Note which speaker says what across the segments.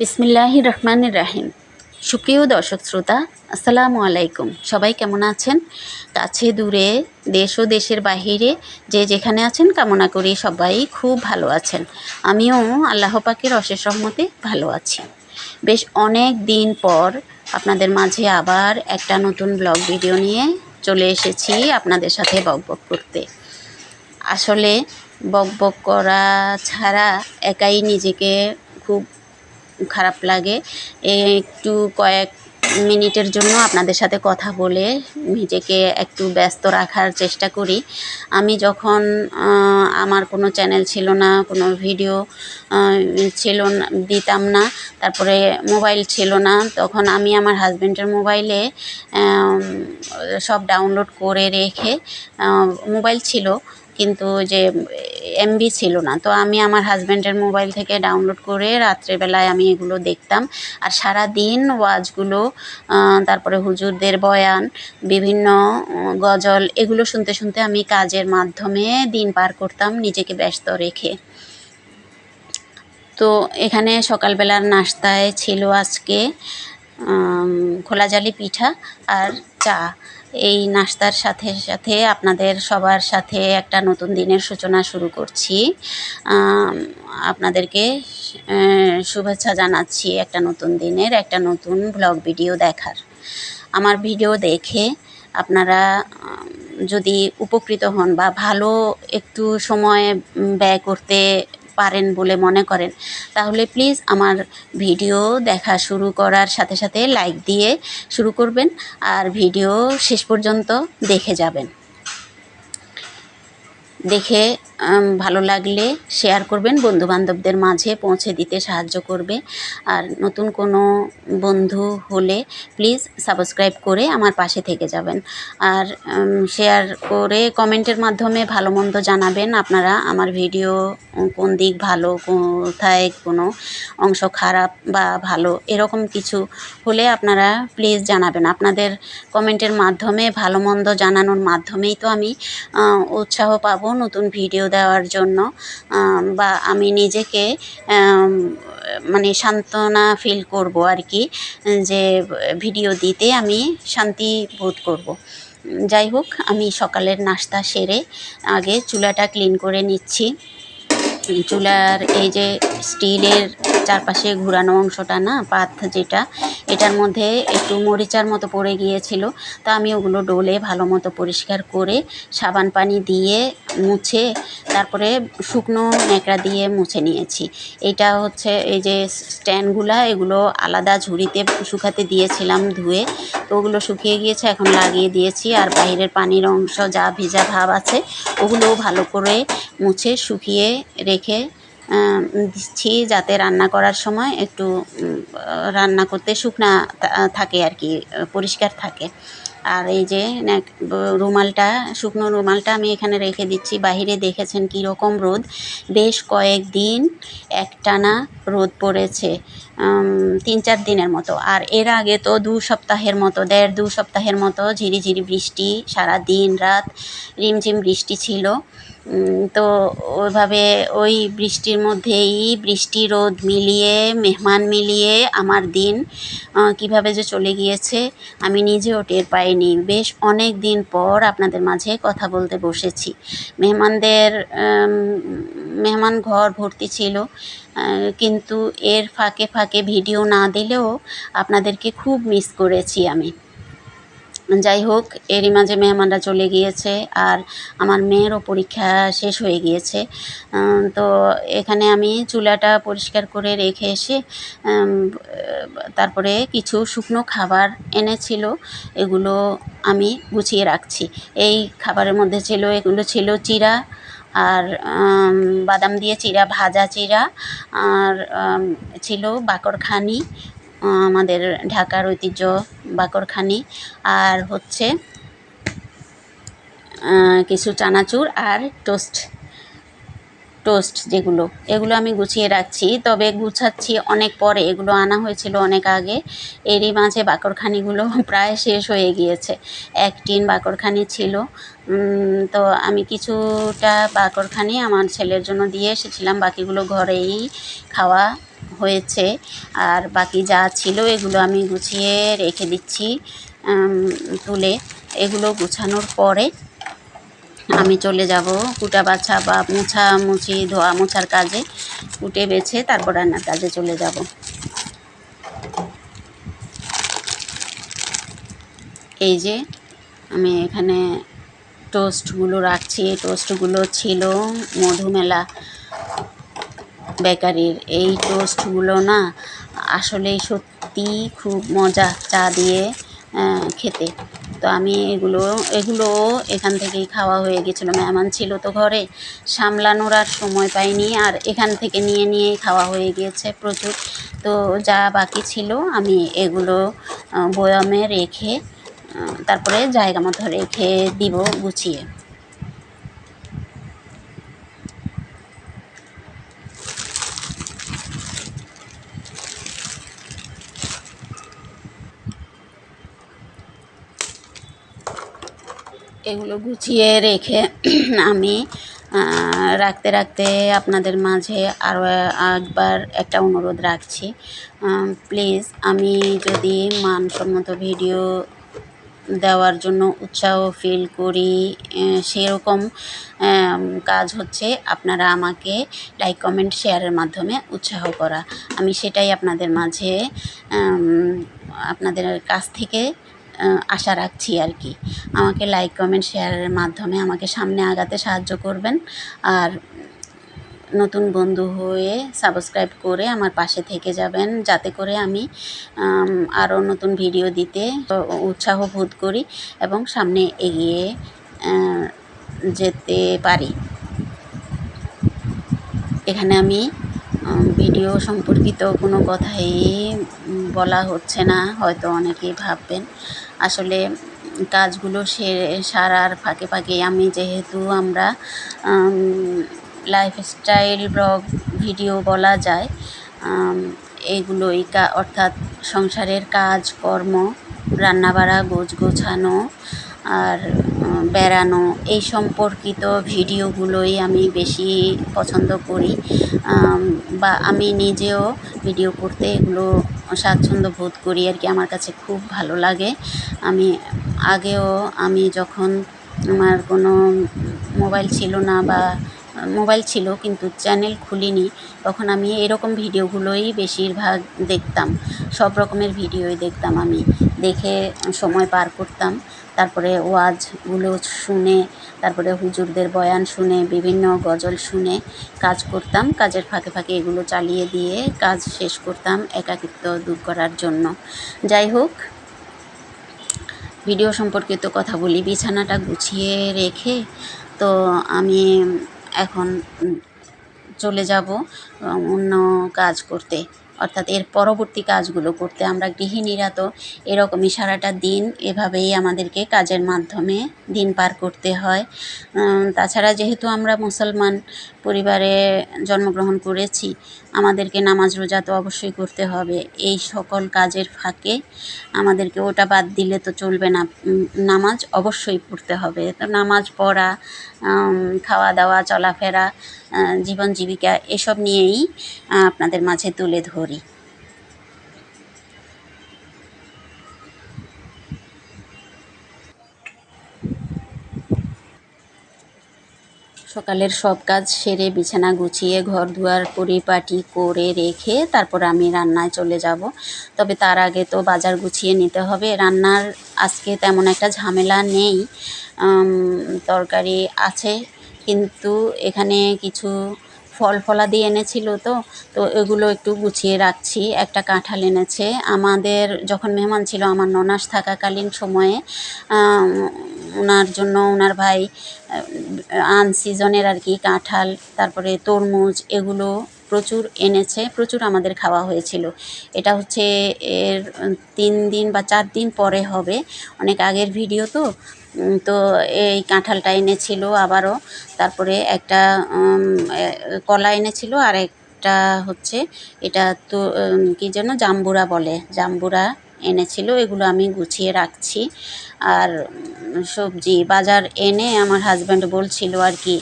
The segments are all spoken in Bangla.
Speaker 1: বিসমিল্লাহ রহমান রাহিম। সুপ্রিয় দর্শক শ্রোতা, আসসালামু আলাইকুম। সবাই কেমন আছেন? কাছে দূরে, দেশ ও দেশের বাহিরে যে যেখানে আছেন, কামনা করি সবাই খুব ভালো আছেন। আমিও আল্লাহ পাকের অশেষ রহমতে ভালো আছি। বেশ অনেক দিন পর আপনাদের মাঝে আবার একটা নতুন ব্লগ ভিডিও নিয়ে চলে এসেছি আপনাদের সাথে বকবক করতে। আসলে বকবক করা ছাড়া একাই নিজেকে খুব খারাপ লাগে। একটু কয়েক মিনিটের জন্য আপনাদের সাথে কথা বলে নিজেকে একটু ব্যস্ত রাখার চেষ্টা করি। আমি যখন আমার কোনো চ্যানেল ছিল না, কোনো ভিডিও ছিল না, দিতাম না, তারপরে মোবাইল ছিল না, তখন আমি আমার হাজব্যান্ডের মোবাইলে সব ডাউনলোড করে রেখে মোবাইল ছিল। কিন্তু যে এমবি ছিল না। তো আমি আমার হাজব্যান্ডের মোবাইল থেকে ডাউনলোড করে রাত্রেবেলায় আমি এগুলো দেখতাম। আর সারা দিন ওয়াজগুলো তারপরে হুজুরদের বয়ান, বিভিন্ন গজল, এগুলো শুনতে শুনতে আমি কাজের মাধ্যমে দিন পার করতাম নিজেকে ব্যস্ত রেখে। তো এখানে সকালবেলার নাস্তায় ছিল আজকে খোলাজালি পিঠা আর চা। এই নাস্তার সাথে সাথে আপনাদের সবার সাথে একটা নতুন দিনের সূচনা শুরু করছি। আপনাদেরকে শুভেচ্ছা জানাচ্ছি একটা নতুন দিনের, একটা নতুন ব্লগ ভিডিও দেখার। আমার ভিডিও দেখে আপনারা যদি উপকৃত হন বা ভালো একটু সময় ব্যয় করতে পারেন বলে মনে করেন। তাহলে প্লিজ আমার ভিডিও দেখা শুরু করার সাথে সাথে লাইক দিয়ে শুরু করবেন আর ভিডিও শেষ পর্যন্ত দেখে যাবেন। দেখে ভালো লাগলে শেয়ার করবেন বন্ধু বান্ধবদের মাঝে পৌঁছে দিতে সাহায্য করবে। আর নতুন কোনো বন্ধু হলে প্লিজ সাবস্ক্রাইব করে আমার পাশে থেকে যাবেন। আর শেয়ার করে কমেন্টের মাধ্যমে ভালো মন্দ জানাবেন আপনারা আমার ভিডিও কোন দিক ভালো, কোথায় কোনো অংশ খারাপ বা ভালো, এরকম কিছু হলে আপনারা প্লিজ জানাবেন। আপনাদের কমেন্টের মাধ্যমে, ভালো মন্দ জানানোর মাধ্যমেই তো আমি উৎসাহ পাবো নতুন ভিডিও দেওয়ার জন্য বা আমি নিজেকে মানে সান্ত্বনা ফিল করব আর কি, যে ভিডিও দিতে আমি শান্তি বোধ করব। যাই হোক, আমি সকালের নাস্তা সেরে আগে চুলাটা ক্লিন করে নিচ্ছি। চুলার এই যে স্টিলের চারপাশে ঘুরানো অংশটা না পাত যেটা, এটার মধ্যে একটু মরিচার মতো পড়ে গিয়েছিল। তা আমি ওগুলো ডোলে ভালো মতো পরিষ্কার করে সাবান পানি দিয়ে মুছে তারপরে শুকনো ন্যাকড়া দিয়ে মুছে নিয়েছি। এটা হচ্ছে এই যে স্ট্যান্ডগুলো, এগুলো আলাদা ঝুড়িতে শুকাতে দিয়েছিলাম ধুয়ে। তো ওগুলো শুকিয়ে গিয়েছে, এখন লাগিয়ে দিয়েছি। আর বাইরের পানির অংশ, যা ভেজা ভাব আছে, ওগুলোও ভালো করে মুছে শুকিয়ে রেখে দিচ্ছি যাতে রান্না করার সময় একটু রান্না করতে শুকনা থাকে আর কি, পরিষ্কার থাকে। আর এই যে রুমালটা, শুকনো রুমালটা আমি এখানে রেখে দিচ্ছি। বাহিরে দেখেছেন কীরকম রোদ। বেশ কয়েকদিন একটানা রোদ পড়েছে তিন চার দিনের মতো। আর এর আগে তো দু সপ্তাহের মতো, দেড় দু সপ্তাহের মতো ঝিরিঝিরি বৃষ্টি, সারা দিন রাত রিমঝিম বৃষ্টি ছিল। তো ওইভাবে ওই বৃষ্টির মধ্যেই বৃষ্টি, রোদ মিলিয়ে, মেহমান মিলিয়ে আমার দিন কীভাবে যে চলে গিয়েছে আমি নিজেও টের পাইনি। বেশ অনেক দিন পর আপনাদের মাঝে কথা বলতে বসেছি। মেহমানদের মেহমান ঘর ভর্তি ছিল কিন্তু এর ফাঁকে ফাঁকে ভিডিও না দিলেও আপনাদেরকে খুব মিস করেছি আমি। যাই হোক এরই মাঝে মেহমানরা চলে গিয়েছে আর আমার মেয়েরও পরীক্ষা শেষ হয়ে গিয়েছে। তো এখানে আমি চুলাটা পরিষ্কার করে রেখে এসে তারপরে কিছু শুকনো খাবার এনেছিল, এগুলো আমি গুছিয়ে রাখছি। এই খাবারের মধ্যে ছিল, এগুলো ছিল চিরা আর বাদাম দিয়ে চিরা, ভাজা চিরা আর ছিল বাকরখানি আমাদের ঢাকার ঐতিহ্য বাকরখানি। আর হচ্ছে কিছু চানাচুর আর টোস্ট টোস্ট যেগুলো, এগুলো আমি গুছিয়ে রাখছি। তবে গুছাচ্ছি অনেক পরে, এগুলো আনা হয়েছিল অনেক আগে। এরই মাঝে বাকরখানিগুলো প্রায় শেষ হয়ে গিয়েছে। এক টিন বাকরখানি ছিল। তো আমি কিছুটা বাকরখানি আমার ছেলের জন্য দিয়ে এসেছিলাম। বাকিগুলো ঘরেই খাওয়া হয়েছে। আর বাকি যা ছিল এগুলো আমি গুছিয়ে রেখে দিচ্ছি তুলে। এগুলো গুছানোর পরে আমি চলে যাব কুটা বাছা বা মোছা মুছি ধোয়া মোছার কাজে। কুটে বেছে তারপর রান্নার কাজে চলে যাব। এই যে আমি এখানে টোস্টগুলো রাখছি। টোস্টগুলো ছিল মধুমেলা। বেকারির এই টোস্টগুলো না আসলেই সত্যি খুব মজা চা দিয়ে খেতে। তো আমি এগুলো এগুলো এখান থেকেই খাওয়া হয়ে গেছিল। মেহমান ছিল তো ঘরে, সামলানোর আর সময় পাইনি আর এখান থেকে নিয়ে নিয়েই খাওয়া হয়ে গিয়েছে প্রচুর। তো যা বাকি ছিল আমি এগুলো বয়ামে রেখে তারপরে জায়গা মতো রেখে দিব গুছিয়ে। এগুলো গুছিয়ে রেখে আমি রাখতে রাখতে আপনাদের মাঝে আরও একবার একটা অনুরোধ রাখছি। প্লিজ আমি যদি মানসম্মত ভিডিও দেওয়ার জন্য উৎসাহ ফিল করি সেরকম কাজ হচ্ছে আপনারা আমাকে লাইক কমেন্ট শেয়ারের মাধ্যমে উৎসাহ করা। আমি সেটাই আপনাদের মাঝে আপনাদের কাছ থেকে আশা রাখছি আর কি। আমাকে লাইক কমেন্ট শেয়ারের মাধ্যমে আমাকে সামনে আগাতে সাহায্য করবেন। আর নতুন বন্ধু হয়ে সাবস্ক্রাইব করে আমার পাশে থেকে যাবেন। যাতে করে আমি আরও নতুন ভিডিও দিতে উৎসাহ বোধ করি এবং সামনে এগিয়ে যেতে পারি। এখানে আমি ভিডিও সম্পর্কিত কোনো কথাই বলা হচ্ছে না, হয়তো অনেকেই ভাববেন। আসলে কাজগুলো সেরে, সারার ফাঁকে ফাঁকে আমি যেহেতু আমরা লাইফস্টাইল ব্লগ ভিডিও বলা যায় এগুলোই অর্থাৎ সংসারের কাজ, কর্ম, রান্নাবাড়া গোছ গোছানো আর বেড়ানো, এই সম্পর্কিত ভিডিওগুলোই আমি বেশি পছন্দ করি। বা আমি নিজেও ভিডিও করতে এগুলো স্বাচ্ছন্দ্য বোধ করি আর কি, আমার কাছে খুব ভালো লাগে। আমি, আগেও আমি যখন আমার কোনো মোবাইল ছিল না বা মোবাইল ছিল কিন্তু চ্যানেল খুলিনি, তখন আমি এরকম ভিডিওগুলোই বেশিরভাগ দেখতাম। সব রকমের ভিডিওই দেখতাম আমি। দেখে সময় পার করতাম। তারপরে ওয়াজগুলো শুনে, তারপরে হুজুরদের বয়ান শুনে, বিভিন্ন গজল শুনে কাজ করতাম। কাজের ফাঁকে ফাঁকে এগুলো চালিয়ে দিয়ে কাজ শেষ করতাম একাকিত্ব দূর করার জন্য। যাই হোক, ভিডিও সম্পর্কিত কথা বলি। বিছানাটা গুছিয়ে রেখে তো আমি এখন চলে যাব অন্য কাজ করতে। অর্থাৎ এর পরবর্তী কাজগুলো করতে আমরা গৃহিণীরা তো এরকমই সারাটা দিন, এভাবেই আমাদেরকে কাজের মাধ্যমে দিন পার করতে হয়। তাছাড়া যেহেতু আমরা মুসলমান পরিবারে জন্মগ্রহণ করেছি, আমাদেরকে নামাজ রোজা তো অবশ্যই করতে হবে। এই সকল কাজের ফাঁকে আমাদেরকে ওটা বাদ দিলে তো চলবে না। নামাজ অবশ্যই পড়তে হবে। তো নামাজ পড়া খাওয়া দাওয়া, চলাফেরা জীবন জীবিকা এসব নিয়েই আপনাদের মাঝে তুলে ধরি। সকালের সব কাজ সেরে বিছানা গুছিয়ে ঘর দুয়ার পরিপাটি করে রেখে তারপর আমি রান্নায় চলে যাব। তবে তার আগে তো বাজার গুছিয়ে নিতে হবে। রান্নার আজকে তেমন একটা ঝামেলা নেই। তরকারি আছে। কিন্তু এখানে কিছু ফল ফলাদি এনেছিল তো তো এগুলো একটু গুছিয়ে রাখছি। একটা কাঁঠাল এনেছে। আমাদের যখন মেহমান ছিল, আমার ননাস থাকাকালীন সময়ে ওনার জন্য ওনার ভাই আনসিজনের আর কি কাঁঠাল, তারপরে তরমুজ এগুলো প্রচুর এনেছে। প্রচুর আমাদের খাওয়া হয়েছিল। এটা হচ্ছে এর তিন দিন বা চার দিন পরে হবে। অনেক আগের ভিডিও তো তো এই কাঁঠালটা এনেছিল আবারও। তারপরে একটা কলা এনেছিল, আর একটা হচ্ছে এটা তো কী যেন জাম্বুরা বলে। জাম্বুরা এনেছিল, এগুলো আমি গুছিয়ে রাখছি। আর সবজি বাজার এনে আমার হাজব্যান্ড বলছিল আর কি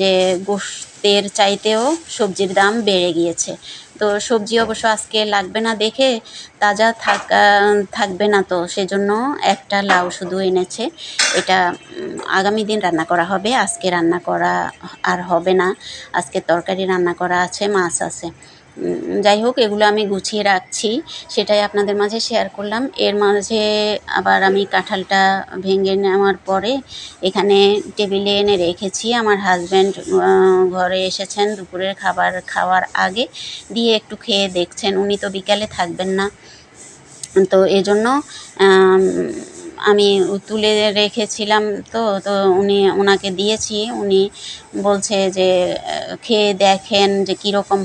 Speaker 1: যে গোস্তের চাইতেও সবজির দাম বেড়ে গিয়েছে। তো সবজি অবশ্য আজকে লাগবে না দেখে তাজা থাকা থাকবে না তো, সেজন্য একটা লাউ শুধু এনেছে। এটা আগামী দিন রান্না করা হবে। আজকে রান্না করা আর হবে না। আজকে তরকারি রান্না করা আছে, মাছ আছে। যাই হোক, এগুলো আমি গুছিয়ে রাখছি। সেটাই আপনাদের মাঝে শেয়ার করলাম। এর মাঝে আবার আমি কাঁঠালটা ভেঙে নেওয়ার পরে এখানে টেবিলে এনে রেখেছি। আমার হাজব্যান্ড ঘরে এসেছেন দুপুরের খাবার খাওয়ার আগে। দিয়ে একটু খেয়ে দেখছেন। উনি তো বিকালে থাকবেন না। তো এজন্য, আমি তুলে রেখেছিলাম তো তো উনি ওনাকে দিয়েছি। উনি বলছে যে খেয়ে দেখেন যে কীরকম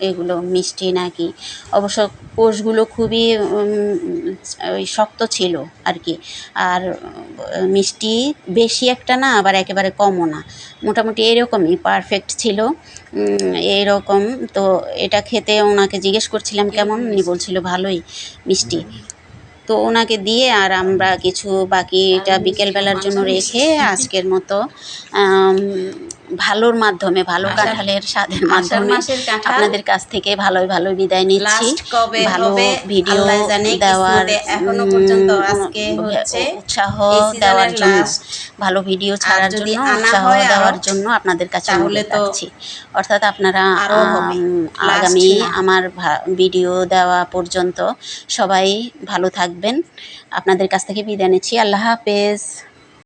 Speaker 1: এগুলো মিষ্টি নাকি? অবশ্য কোষগুলো খুবই ওই শক্ত ছিল আর কি। আর মিষ্টি বেশি একটা না আবার একেবারে কমও না। মোটামুটি এরকমই পারফেক্ট ছিল। উম, এইরকম তো এটা খেতে ওনাকে জিজ্ঞেস করছিলাম কেমন? উনি বলছিল ভালোই মিষ্টি। তো ওনাকে দিয়ে আর আমরা কিছু বাকিটা বিকেলবেলার জন্য রেখে আজকের মতো ভালোর মাধ্যমে ভালো কাঁঠালের স্বাদের মাধ্যমে আপনাদের কাছ থেকে ভালোই ভালো বিদায় নিচ্ছি।
Speaker 2: কবে
Speaker 1: ভালো ভিডিও দেওয়ার
Speaker 2: কিসমতে
Speaker 1: এখনও
Speaker 2: পর্যন্ত আজকে হচ্ছে
Speaker 1: উৎসাহ দেওয়ার জন্য ভালো ভিডিও ছাড়ার জন্য উৎসাহ দেওয়ার জন্য আপনাদের কাছে অনুরোধ রাখছি। অর্থাৎ আপনারা আগামী আমার ভিডিও দেওয়া পর্যন্ত সবাই ভালো থাকবেন। আপনাদের কাছ থেকে বিদায় নিচ্ছি। আল্লাহ হাফেজ।